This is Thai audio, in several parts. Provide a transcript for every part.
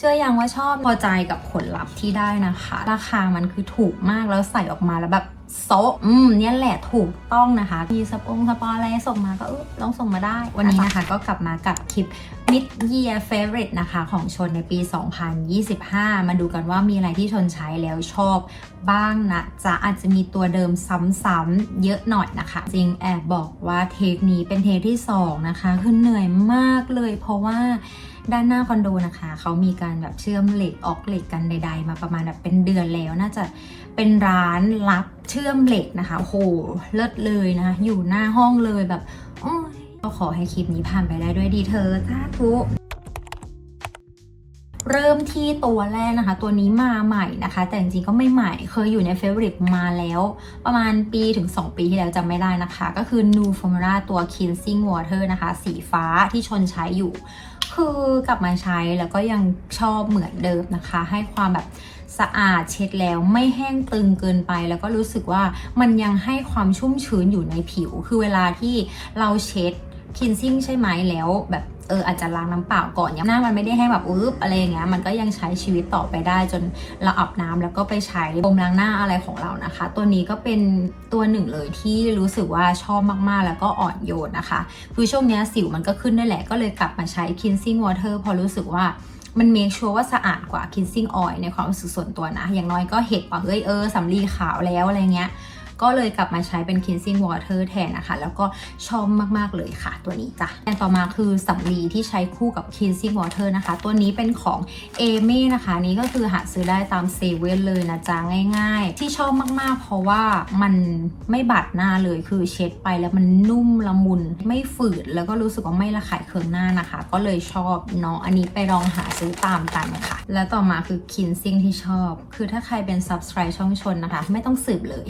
เชื่อยังว่าชอบพอใจกับผลลัพธ์ที่ได้นะคะ ราคามันคือถูกมากแล้วใส่ออกมาแล้วแบบ โซอืมเนี่ยแหละถูกต้องนะคะ มีสปงสปออะไรส่งมาก็ลองส่งมาได้ วันนี้นะคะก็กลับมากับคลิป Mid Year Favorite นะคะ ของชนในปี 2025 มาดูกันว่ามีอะไรที่ชนใช้แล้วชอบบ้างนะจะอาจจะมีตัวเดิมซ้ำๆเยอะหน่อยนะคะ จริงแอบบอกว่าเทคนี้เป็นเทคที่ 2 นะคะ คือเหนื่อยมากเลยเพราะว่าด้านหน้าคอนโดนะคะ เขามีการแบบเชื่อมเหล็กออกเหล็กกันใด ๆ มาประมาณแบบเป็นเดือนแล้วน่าจะ เป็นร้านรับเชื่อมเหล็กนะคะโหเลิศเลยนะคะอยู่หน้าห้องเลยแบบโอ้ยก็ขอให้คลิปนี้ผ่านไปได้ด้วยดีเธอสาธุเริ่มที่ตัวแรกนะคะ ตัวนี้มาใหม่นะคะ แต่จริงๆก็ไม่ใหม่เคยอยู่ในเฟ v o r i t e มาแล้ว ประมาณปีถึง 2 ปีที่แล้วจำไม่ได้นะคะ ก็คือ New Formula ตัว Cleansing Water นะคะ สีฟ้าที่ชนใช้อยู่ คือกลับมาใช้แล้วก็ยังชอบเหมือนเดิมนะคะ ให้ความแบบสะอาดเช็ดแล้วไม่แห้งตึงเกินไป แล้วก็รู้สึกว่ามันยังให้ความชุ่มชื้นอยู่ในผิว คือเวลาที่เราเช็ดคินซิ่งใช่ไหมแล้วแบบ เอออาจจะล้างน้ำเปล่าก่อนยังหน้ามันไม่ได้ให้แบบอึ๊บอะไรอย่างเงี้ยมันก็ยังใช้ชีวิตต่อไปได้จนเราอาบน้ำแล้วก็ไปใช้โฟมล้างหน้าอะไรของเรานะคะ ตัวนี้ก็เป็นตัวหนึ่งเลยที่รู้สึกว่าชอบมากๆ แล้วก็อ่อนโยนนะคะคือช่วงเนี้ยสิวมันก็ขึ้นได้แหละก็เลยกลับมาใช้ cleansing water พอรู้สึกว่ามันเมคชัวร์ว่าสะอาดกว่า cleansing oil ในความรู้สึกส่วนตัวนะ อย่างน้อยก็เห็นว่าเฮ้ยเออสำลีขาวแล้วอะไรเงี้ย ก็เลยกลับมาใช้เป็น cleansing water แทนนะคะ แล้วก็ชอบมากๆเลยค่ะ ตัวนี้จ้ะแต่ต่อมาคือสำลีที่ใช้คู่กับ cleansing water นะคะ ตัวนี้เป็นของ a m e นะคะ นี้ก็คือหาซื้อได้ตามเซเว่นเลยนะจ๊ะง่ายๆ ที่ชอบมากๆ เพราะว่ามันไม่บาดหน้าเลยคือเช็ดไปแล้วมันนุ่มละมุนไม่ฝืดแล้วก็รู้สึกว่าไม่ระคายเคืองหน้านะคะ ก็เลยชอบเนาะอันนี้ไปลองหาซื้อตามกันค่ะ แล้วต่อมาคือ cleansing ที่ชอบ คือถ้าใครเป็น subscribe ช่องชนนะคะ ไม่ต้องสืบเลย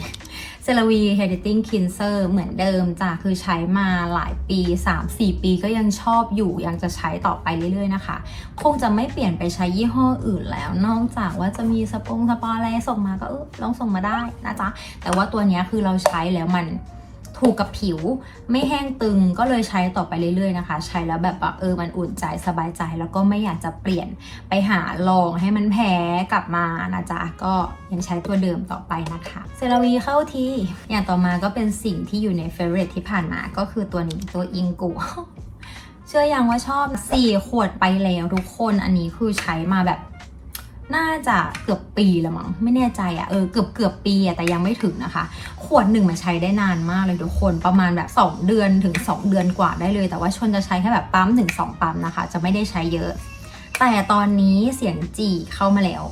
เซรวี Hydrating Cleanser เหมือนเดิมจ้ะคือใช้มาหลายปี 3-4 ปีก็ยังชอบอยู่ยังจะใช้ต่อไปเรื่อยๆนะคะ คงจะไม่เปลี่ยนไปใช้ยี่ห้ออื่นแล้ว นอกจากว่าจะมีสปงสปออะไรส่งมาก็เออลองส่งมาได้นะจ๊ะ แต่ว่าตัวนี้คือเราใช้แล้วมัน ถูกกับผิวไม่แห้งตึงก็เลยใช้ต่อไปเรื่อยๆนะคะ ใช้แล้วแบบเออมันอุ่นใจสบายใจแล้วก็ไม่อยากจะเปลี่ยนไปหาลองให้มันแพ้กลับมานะจ๊ะก็ยังใช้ตัวเดิมต่อไปนะคะเซราวีเข้าทีอย่างต่อมาก็เป็นสิ่งที่อยู่ในเฟเวอร์ที่ผ่านมาก็คือตัวนี้ตัวอิงกูเชื่อยังว่าชอบ 4 ขวดไปแล้วทุกคนอันนี้คือใช้มาแบบ น่าจะเกือบปีละมั้งไม่แน่ใจอะ่ะเออเกือบเกือบปีอะแต่ยังไม่ถึงนะคะ ขวดหนึ่งมาใช้ได้นานมากเลยทุกคนประมาณแบบ 2 เดือนถึง 2 เดือนกว่าได้เลย แต่ว่าชนจะใช้แค่แบบปั๊มถึง2ปั๊มนะคะ จะไม่ได้ใช้เยอะ แต่ตอนนี้เสียงจีเข้ามาแล้ว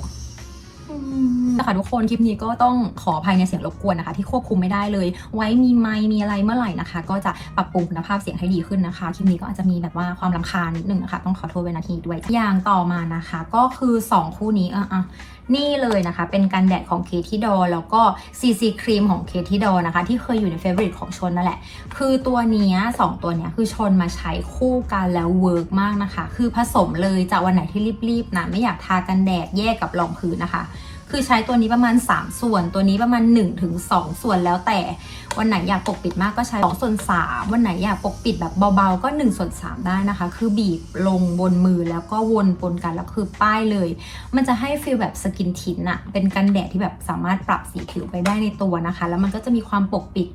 นะคะทุกคนคลิปนี้ก็ต้องขออภัยในเสียงรบกวนนะคะ ที่ควบคุมไม่ได้เลย ไว้มีไมมีอะไรเมื่อไหร่นะคะ ก็จะปรับปรุงคุณภาพเสียงให้ดีขึ้นนะคะคลิปนี้ก็อาจจะมีแบบว่าความลำคาญนิดนึงนะคะต้องขอโทษเวนาทีด้วยอย่างต่อมานะคะ ก็คือ 2 คู่นี้อะอะนี่เลยนะคะ เป็นกันแดดของเคที่ดอแล้วก็ซีซีครีมของเคที่ดอนะคะ ที่เคยอยู่ในเฟเวอร์ของชนนั่นแหละ คือตัวนี้สองตัวนี้คือชนมาใช้คู่กันแล้วเวิร์กมากนะคะ คือผสมเลยจากวันไหนที่รีบๆนะไม่อยากทากันแดดแยกกับรองพื้นนะคะ คือใช้ตัวนี้ประมาณ 3 ส่วน ตัวนี้ประมาณ1ถึง2ส่วนแล้วแต่ วันไหนอยากปกปิดมากก็ใช้2ส่วน3วันไหนอยากปกปิดแบบเบาๆ ก็1ส่วน3ได้นะคะ คือบีบลงบนมือแล้วก็วนปนกันแล้วคือป้ายเลย มันจะให้ฟีลแบบสกินทินอะเป็นกันแดดที่แบบสามารถปรับสีผิวไปได้ในตัวนะคะ แล้วมันก็จะมีความปกปิด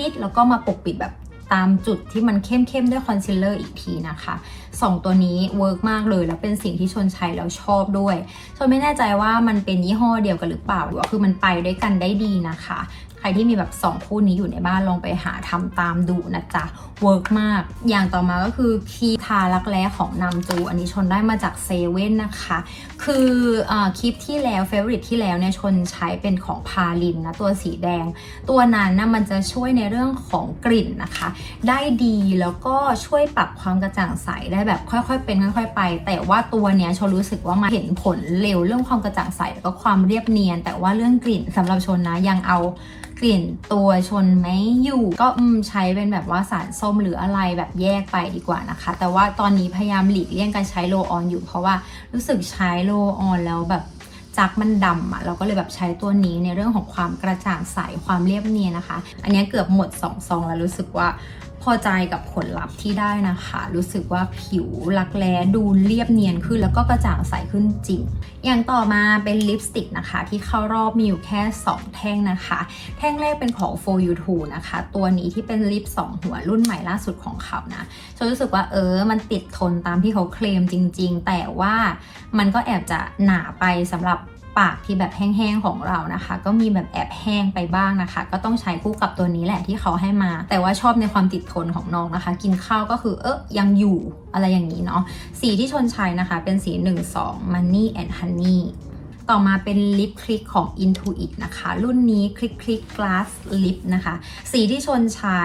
นิดๆแล้วก็มาปกปิดแบบ ตามจุดที่มันเข้มๆด้วยคอนซีลเลอร์อีกทีนะคะ 2 ตัวนี้เวิร์กมากเลย แล้วเป็นสิ่งที่ชนใช้แล้วชอบด้วย ชนไม่แน่ใจว่ามันเป็นยี่ห้อเดียวกันหรือเปล่าหรือว่าคือมันไปด้วยกันได้ดีนะคะ ใครที่มีแบบ 2 คู่นี้อยู่ในบ้านลองไปหาทำตามดูนะจ๊ะเวิร์กมาก อย่างต่อมาก็คือครีมทารักแร้ของนำจู อันนี้ชนได้มาจากเซเว่นนะคะ คืออคลิปที่แล้วเฟ v o r i t ที่แล้วเนี่ยชนใช้เป็นของพาลินนะตัวสีแดง ตัวนั้นนะมันจะช่วยในเรื่องของกลิ่นนะคะ ได้ดีแล้วก็ช่วยปรับความกระจ่างใสได้แบบค่อยๆ เป็นค่อย ๆ ไป แต่ว่าตัวเนี้ยชนรู้สึกว่ามันเห็นผลเร็วเรื่องความกระจ่างใสแล้วก็ความเรียบเนียน แต่ว่าเรื่องกลิ่นสำหรับชนนะยังเอา กลิ่นตัวชนไม่อยู่ ก็อืมใช้เป็นแบบว่าสารส้มหรืออะไรแบบแยกไปดีกว่านะคะ แต่ว่าตอนนี้พยายามหลีกเลี่ยงการใช้โลออนอยู่ เพราะว่ารู้สึกใช้โลออนแล้วแบบจักมันดำอะเราก็เลยแบบใช้ตัวนี้ในเรื่องของความกระจ่างใสความเรียบเนียนนะคะ อันนี้เกือบหมด2ซองแล้วรู้สึกว่า พอใจกับผลลัพธ์ที่ได้นะคะ รู้สึกว่าผิวรักแร้ดูเรียบเนียนขึ้น แล้วก็กระจ่างใสขึ้นจริง อย่างต่อมาเป็นลิปสติกนะคะ ที่เข้ารอบมีอยู่แค่ 2 แท่งนะคะ แท่งแรกเป็นของ For You To นะคะ ตัวนี้ที่เป็นลิป 2 หัวรุ่นใหม่ล่าสุดของเขานะฉันรู้สึกว่าเออ มันติดทนตามที่เขาเคลมจริง ๆ แต่ว่ามันก็แอบจะหนาไปสำหรับ ปากที่แบบแห้งๆของเรานะคะ ก็มีแบบแอบแห้งไปบ้างนะคะ ก็ต้องใช้คู่กับตัวนี้แหละที่เขาให้มา แต่ว่าชอบในความติดทนของน้องนะคะ กินข้าวก็คือเออยังอยู่อะไรอย่างนี้เนาะสีที่ชนใช้นะคะ เป็นสี 12 Money and Honey ต่อมาเป็นลิปคลิกของ Intuit นะคะ รุ่นนี้คลิกคลิก Glass Lip นะคะ สีที่ชนใช้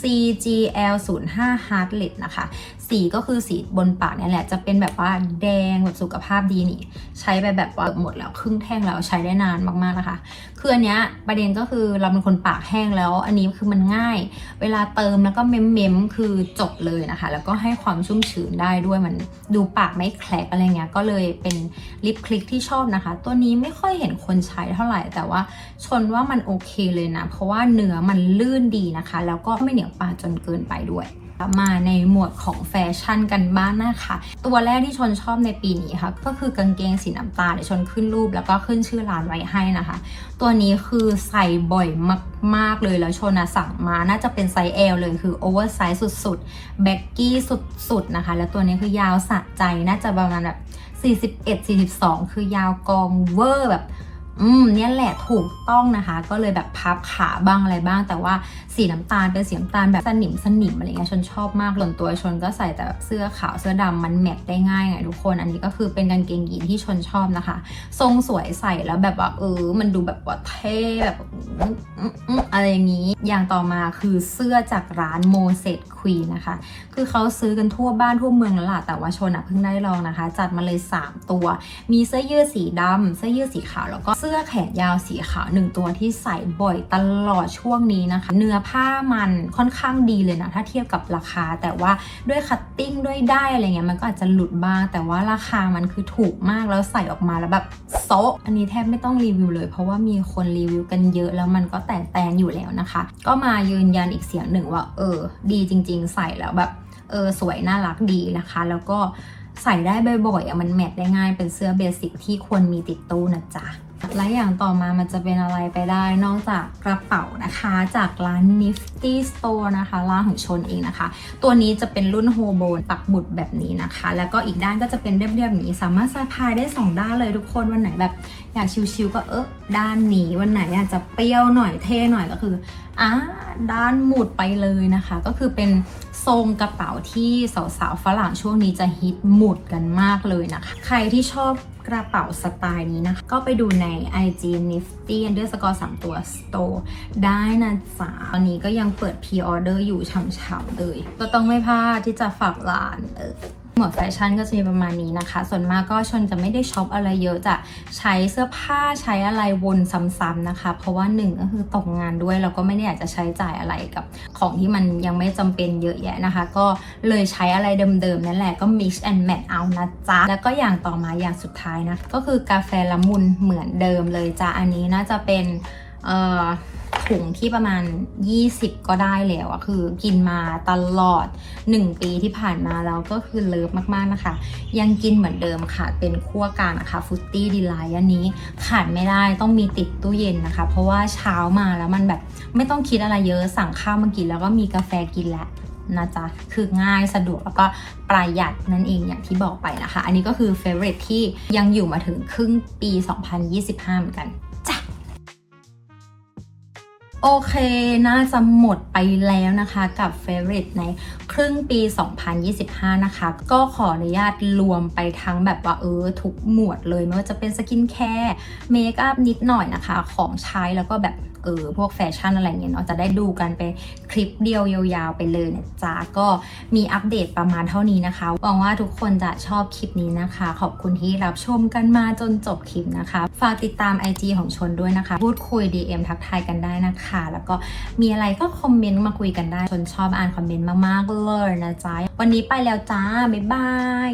CGL 0 5 Heartlet นะคะ สีก็คือสีบนปากนี่แหละ จะเป็นแบบว่าแดงแบบสุขภาพดีนี่ ใช้ไปแบบว่าหมดแล้วครึ่งแท่งแล้วใช้ได้นานมากๆนะคะ คืออันเนี้ยประเด็นก็คือเราเป็นคนปากแห้งแล้ว อันนี้คือมันง่าย เวลาเติมแล้วก็เม้มเมมคือจบเลยนะคะ แล้วก็ให้ความชุ่มชื้นได้ด้วยมันดูปากไม่แคลกอะไรเงี้ยก็เลยเป็นลิปคลิกที่ชอบนะคะตัวนี้ไม่ค่อยเห็นคนใช้เท่าไหร่ แต่ว่าชนว่ามันโอเคเลยนะ เพราะว่าเนื้อมันลื่นดีนะคะ แล้วก็ไม่เหนียวปากจนเกินไปด้วย มาในหมวดของแฟชั่นกันบ้างนะคะ ตัวแรกที่ชนชอบในปีนี้ค่ะ ก็คือกางเกงสีน้ำตาลเดี๋ยวชนขึ้นรูปแล้วก็ขึ้นชื่อร้านไว้ให้นะคะ ตัวนี้คือใส่บ่อยมาก ๆ เลยแล้วชนอะสั่งมาน่าจะเป็นไซส์ L เลยคือโอเวอร์ไซส์สุดๆแบ็กกี้สุด ๆ นะคะ แล้วตัวนี้คือยาวสะใจน่าจะประมาณแบบ41 42 คือยาวกองเวอร์แบบ อืมเนี่ยแหละถูกต้องนะคะ ก็เลยแบบพับขาบ้างอะไรบ้าง แต่ว่าสีน้ำตาลเป็นสีน้ำตาลแบบสนิมสนิมอะไรเงี้ยชนชอบมากส่นตัวชนก็ใส่แต่แบบเสื้อขาวเสื้อดำมันแมทได้ง่ายไงทุกคน อันนี้ก็คือเป็นกางเกงยีนที่ชนชอบนะคะ ทรงสวยใส่แล้วแบบว่าเออ มันดูแบบว่าเท่แบบอะไรอย่างนี้ อย่างต่อมาคือเสื้อจากร้านโมเสสควีนนะคะ คือเขาซื้อกันทั่วบ้านทั่วเมืองแล้วล่ะ แต่ว่าชนอะเพิ่งได้ลองนะคะ จัดมาเลย 3 ตัว มีเสื้อยืดสีดำเสื้อยืดสีขาวแล้วก็เสื้อื้อแขนยาวสีขาวหนึ่งตัวที่ใส่บ่อยตลอดช่วงนี้นะคะ เนื้อผ้ามันค่อนข้างดีเลยนะ ถ้าเทียบกับราคา แต่ว่าด้วยคัตติ้งด้วยได้อะไรเงี้ยมันก็อาจจะหลุดบ้าง แต่ว่าราคามันคือถูกมากแล้วใส่ออกมาแล้วแบบโซะอันนี้แทบไม่ต้องรีวิวเลย เพราะว่ามีคนรีวิวกันเยอะแล้วมันก็แตกแตนอยู่แล้วนะคะ ก็มายืนยันอีกเสียงหนึ่งว่า เออ ดีจริง ๆ ใส่แล้วแบบเออสวยน่ารักดีนะคะ แล้วก็ใส่ได้บ่อยๆอะมันแมทได้ง่ายเป็นเสื้อเบสิกที่ควรมีติดตู้นะจ๊ะ และอย่างต่อมามันจะเป็นอะไรไปได้นอกจากกระเป๋านะคะจากร้าน Nifty Store นะคะร้านของชนเองนะคะ ตัวนี้จะเป็นรุ่นโฮโบนปักบุดแบบนี้นะคะ แล้วก็อีกด้านก็จะเป็นเรียบๆนี้ สามารถสะพายได้ 2 ด้านเลยทุกคนวันไหนแบบอยากชิวๆก็เออด้านนี้วันไหนอยากจะเปรี้ยวหน่อยเท่หน่อยก็คืออ่าด้านหมุดไปเลยนะคะ ก็คือเป็นทรงกระเป๋าที่สาวๆฝรั่งช่วงนี้จะฮิตหมุดกันมากเลยนะคะ ใครที่ชอบ กระเป๋าสไตล์นี้นะคะ ก็ไปดูใน IG Nifty underscore 3ตัว store ได้นะจ๊ะตอนนี้ก็ยังเปิด p ีออเดอร์อยู่ช่ำๆเลย ก็ต้องไม่พลาดที่จะฝากร้านเออ หมวดแฟชั่นก็จะมีประมาณนี้นะคะ ส่วนมากก็ชนจะไม่ได้ช็อปอะไรเยอะจะใช้เสื้อผ้าใช้อะไรวนซ้ำๆนะคะ เพราะว่าหนึ่งก็คือตกงานด้วยเราก็ไม่ได้อยากจะใช้จ่ายอะไรกับ ของที่มันยังไม่จำเป็นเยอะแยะนะคะ ก็เลยใช้อะไรเดิมๆนั่นแหละก็ mix and match เอานะจ๊ะ แล้วก็อย่างต่อมาอย่างสุดท้ายนะ ก็คือกาแฟละมุนเหมือนเดิมเลยจ้ะอันนี้น่าจะเป็นเอ่อ ถุงที่ประมาณ 20 ก็ได้แล้วอะคือกินมาตลอด 1 ปีที่ผ่านมาแล้วก็คือเลิฟมากๆนะคะ ยังกินเหมือนเดิมค่ะ เป็นคั่วกลางนะคะฟุตตี้ดีไลท์อันนี้ขาดไม่ได้ต้องมีติดตู้เย็นนะคะ เพราะว่าเช้ามาแล้วมันแบบไม่ต้องคิดอะไรเยอะสั่งข้าวมากินแล้วก็มีกาแฟกินแหล้วนะจ๊ะ คือง่ายสะดวกแล้วก็ประหยัดนั่นเองอย่างที่บอกไปนะคะ อันนี้ก็คือเฟ v o r i t e ที่ยังอยู่มาถึงครึ่งปี 2025 เหมือนกัน โอเค น่าจะหมดไปแล้วนะคะกับ Favorite ในครึ่งปี 2025 นะคะ ก็ขออนุญาตรวมไปทั้งแบบว่าเออทุกหมวดเลย ไม่ว่าจะเป็นสกินแคร์เมคอัพนิดหน่อยนะคะ ของใช้แล้วก็แบบเออพวกแฟชั่นอะไรเงี้ยเนาะจะได้ดูกันไปคลิปเดียวยาวๆไปเลยนะจ๊ะก็มีอัปเดตประมาณเท่านี้นะคะหวังว่าทุกคนจะชอบคลิปนี้นะคะ ขอบคุณที่รับชมกันมาจนจบคลิปนะคะ ฝากติดตาม IG ของชนด้วยนะคะ พูดคุย DM ทักทายกันได้นะคะ แล้วก็มีอะไรก็คอมเมนต์มาคุยกันได้ชนชอบอ่านคอมเมนต์มากๆเลยนะจ๊ะวันนี้ไปแล้วจ้าบ๊ายบาย